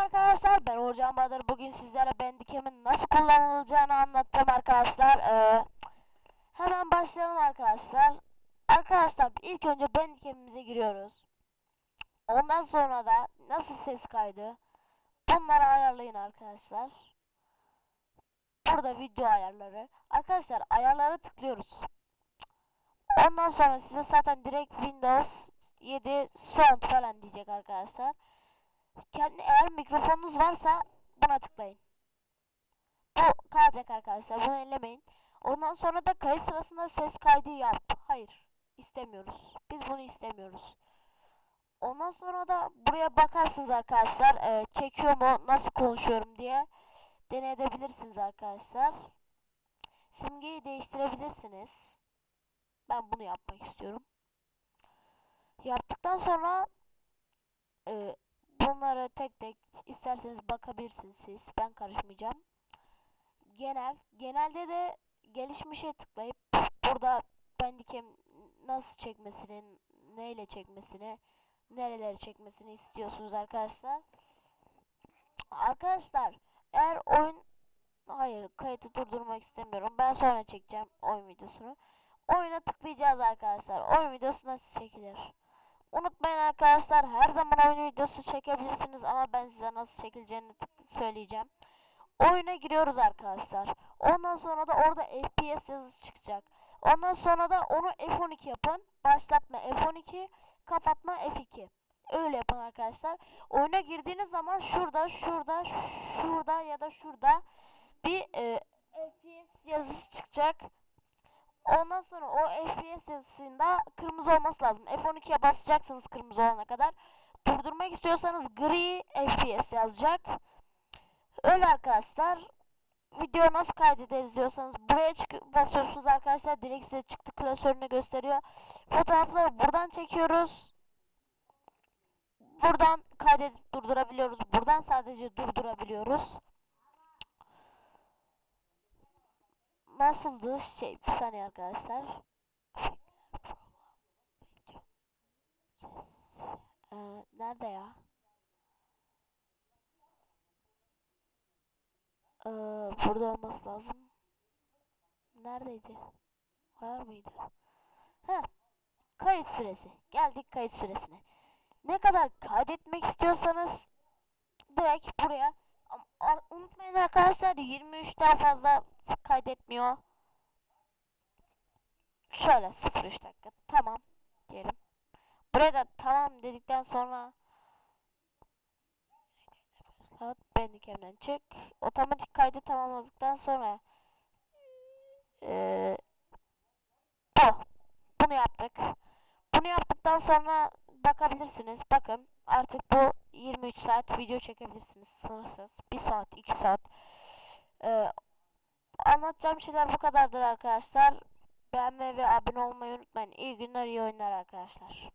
arkadaşlar ben Orcan Bahadır. Bugün sizlere Bandicam'in nasıl kullanılacağını anlatacağım arkadaşlar. Ee, hemen başlayalım arkadaşlar. Arkadaşlar ilk önce Bandicam'imize giriyoruz. Ondan sonra da nasıl ses kaydı bunları ayarlayın arkadaşlar. Burada video ayarları. Arkadaşlar ayarlara tıklıyoruz. Ondan sonra size zaten direkt Windows 7 Sound falan diyecek arkadaşlar. Kendi eğer mikrofonunuz varsa buna tıklayın. Bu kalacak arkadaşlar. Bunu ellemeyin. Ondan sonra da kayıt sırasında ses kaydı yap. Hayır. istemiyoruz. Biz bunu istemiyoruz. Ondan sonra da buraya bakarsınız arkadaşlar. Ee, çekiyor mu? Nasıl konuşuyorum diye deneyebilirsiniz arkadaşlar. Simgeyi değiştirebilirsiniz. Ben bunu yapmak istiyorum. Yaptıktan sonra e, bunları tek tek isterseniz bakabilirsiniz siz. Ben karışmayacağım. Genel. Genelde de gelişmişe tıklayıp burada Bandicam nasıl çekmesini, neyle çekmesini, nereleri çekmesini istiyorsunuz arkadaşlar. Arkadaşlar eğer oyun hayır kayıtı durdurmak istemiyorum. Ben sonra çekeceğim oyun videosunu. Oyuna tıklayacağız arkadaşlar. Oyun videosu nasıl çekilir? Unutmayın arkadaşlar her zaman oyun videosu çekebilirsiniz ama ben size nasıl çekileceğini söyleyeceğim. Oyuna giriyoruz arkadaşlar. Ondan sonra da orada FPS yazısı çıkacak. Ondan sonra da onu F12 yapın. Başlatma F12, kapatma F2. Öyle yapın arkadaşlar. Oyuna girdiğiniz zaman şurada, şurada, şurada ya da şurada bir e, FPS yazısı çıkacak. Ondan sonra o FPS yazısında kırmızı olması lazım. F12'ye basacaksınız kırmızı olana kadar. Durdurmak istiyorsanız gri FPS yazacak. Öyle arkadaşlar. Video nasıl kaydederiz diyorsanız buraya çıkıp basıyorsunuz arkadaşlar. Direkt size çıktı klasörünü gösteriyor. Fotoğrafları buradan çekiyoruz. Buradan kaydedip durdurabiliyoruz. Buradan sadece durdurabiliyoruz. Nasıldı şey bir saniye arkadaşlar. Ee, nerede ya? Ee, burada olması lazım. Neredeydi? Var mıydı? Heh. Kayıt süresi. Geldik kayıt süresine. Ne kadar kaydetmek istiyorsanız direkt buraya unutmayın arkadaşlar 23'ten fazla kaydetmiyor. Şöyle 0.3 dakika. Tamam diyelim. Buraya da tamam dedikten sonra Saat Bandicam'den çek. Otomatik kaydı tamamladıktan sonra ee, bu. Bunu yaptık. Bunu yaptıktan sonra bakabilirsiniz. Bakın artık bu 23 saat video çekebilirsiniz sınırsız. 1 saat, 2 saat. Ee, anlatacağım şeyler bu kadardır arkadaşlar. Beğenmeyi ve abone olmayı unutmayın. İyi günler, iyi oyunlar arkadaşlar.